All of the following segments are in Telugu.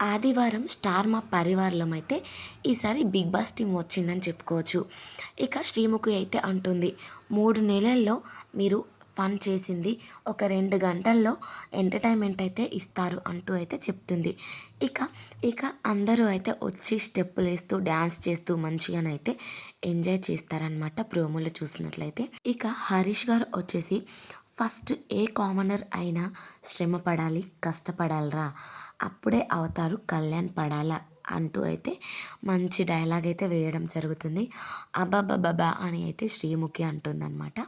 ఆదివారం స్టార్ మా పరివారంలో అయితే ఈసారి బిగ్ బాస్ టీం వచ్చిందని చెప్పుకోవచ్చు. ఇక శ్రీముఖి అయితే అంటుంది మూడు నెలల్లో మీరు ఫన్ చేసింది ఒక రెండు గంటల్లో ఎంటర్టైన్మెంట్ అయితే ఇస్తారు అంటూ అయితే చెప్తుంది. ఇక ఇక అందరూ అయితే వచ్చి స్టెప్పులు వేస్తూ డ్యాన్స్ చేస్తూ మంచిగానైతే ఎంజాయ్ చేస్తారనమాట ప్రోమోలో చూసినట్లయితే. ఇక హరీష్ గారు వచ్చేసి ఫస్ట్ ఏ కామనర్ అయినా శ్రమ పడాలి కష్టపడాలిరా. అప్పుడే అవుతారు కళ్యాణ్ పడాలా అంటూ అయితే మంచి డైలాగ్ అయితే వేయడం జరుగుతుంది. అబాబాబా అని అయితే శ్రీముఖి అంటుందన్నమాట.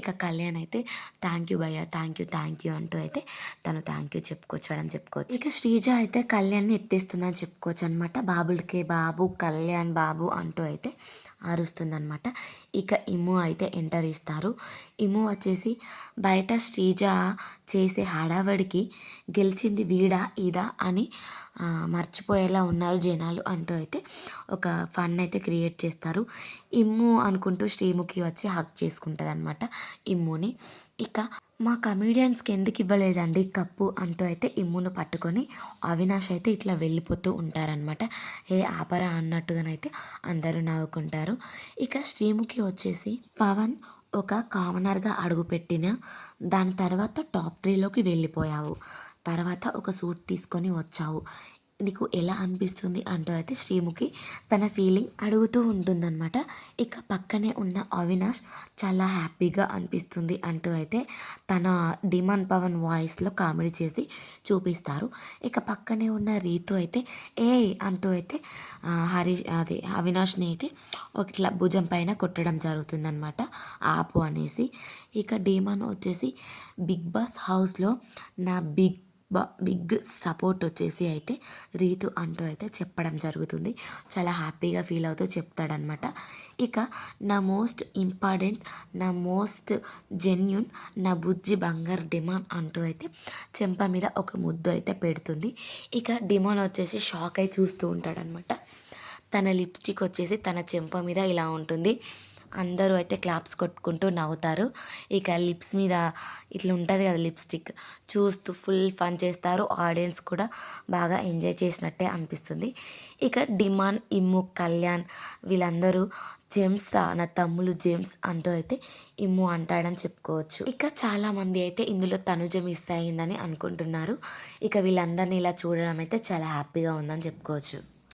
ఇక కళ్యాణ్ అయితే థ్యాంక్ యూ భయ్య థ్యాంక్ యూ థ్యాంక్ యూ అంటూ అయితే తను థ్యాంక్ యూ చెప్పుకొచ్చాడని చెప్పుకోవచ్చు. ఇక శ్రీజ అయితే కళ్యాణ్ని ఎత్తేస్తుందని చెప్పుకోవచ్చు అనమాట బాబులకే బాబు కళ్యాణ్ బాబు అంటూ అయితే అరుస్తుందనమాట ఇక ఇమ్ము అయితే ఎంటర్ ఇస్తారు. ఇమ్ము వచ్చేసి బయట శ్రీజ చేసే హడావడికి గెలిచింది వీడా ఇదా అని మర్చిపోయేలా ఉన్నారు జనాలు అంటూ అయితే ఒక ఫన్ అయితే క్రియేట్ చేస్తారు. ఇమ్ము అనుకుంటూ శ్రీముఖి వచ్చి హక్ చేసుకుంటుంది అనమాట ఇమ్ముని. ఇక మా కమీడియన్స్కి ఎందుకు ఇవ్వలేదండి? కప్పు అంటూ అయితే ఇమ్మును పట్టుకొని అవినాష్ అయితే ఇట్లా వెళ్ళిపోతూ ఉంటారనమాట ఏ ఆపరా అన్నట్టుగానైతే అందరూ నవ్వుకుంటారు. ఇక శ్రీముఖి వచ్చేసి పవన్ ఒక కామనర్గా అడుగుపెట్టిన దాని తర్వాత టాప్ త్రీలోకి వెళ్ళిపోయావు. తర్వాత ఒక సూట్ తీసుకొని వచ్చావు. నీకు ఎలా అనిపిస్తుంది అంటూ అయితే శ్రీముఖి తన ఫీలింగ్ అడుగుతూ ఉంటుందన్నమాట. ఇక పక్కనే ఉన్న అవినాష్ చాలా హ్యాపీగా అనిపిస్తుంది అంటూ అయితే తన డిమాండ్ పవన్ వాయిస్లో కామెడీ చేసి చూపిస్తారు. ఇక పక్కనే ఉన్న రీతు అయితే ఏ అంటూ అయితే హరీష్ అదే అవినాష్ని అయితే ఇట్లా భుజం పైన కొట్టడం జరుగుతుందన్నమాట. ఆపు అనేసి ఇక డీమాన్ వచ్చేసి బిగ్ బాస్ హౌస్లో నా బిగ్ బిగ్ సపోర్ట్ వచ్చేసి అయితే రీతు అంటూ అయితే చెప్పడం జరుగుతుంది. చాలా హ్యాపీగా ఫీల్ అవుతూ చెప్తాడనమాట ఇక నా మోస్ట్ ఇంపార్టెంట్ నా మోస్ట్ జెన్యున్ నా బుజ్జి బంగారు డిమాండ్ అంటూ అయితే చెంప మీద ఒక ముద్దు అయితే పెడుతుంది. ఇక డిమాన్ వచ్చేసి షాక్ అయి చూస్తూ ఉంటాడనమాట తన లిప్స్టిక్ వచ్చేసి తన చెంప మీద ఇలా ఉంటుంది. అందరూ అయితే క్లాప్స్ కొట్టుకుంటూ నవ్వుతారు. ఇక లిప్స్ మీద ఇట్లా ఉంటుంది కదా లిప్స్టిక్. చూస్తూ ఫుల్ ఫన్ చేస్తారు. ఆడియన్స్ కూడా బాగా ఎంజాయ్ చేసినట్టే అనిపిస్తుంది. ఇక డిమాండ్ ఇమ్ము కళ్యాణ్ వీళ్ళందరూ జేమ్స్ రా నా తమ్ములు జేమ్స్ అంటూ అయితే ఇమ్ము అంటాడని చెప్పుకోవచ్చు. ఇక చాలామంది అయితే ఇందులో తనుజ మిస్ అయిందని అనుకుంటున్నారు. ఇక వీళ్ళందరినీ ఇలా చూడడం అయితే చాలా హ్యాపీగా ఉందని చెప్పుకోవచ్చు.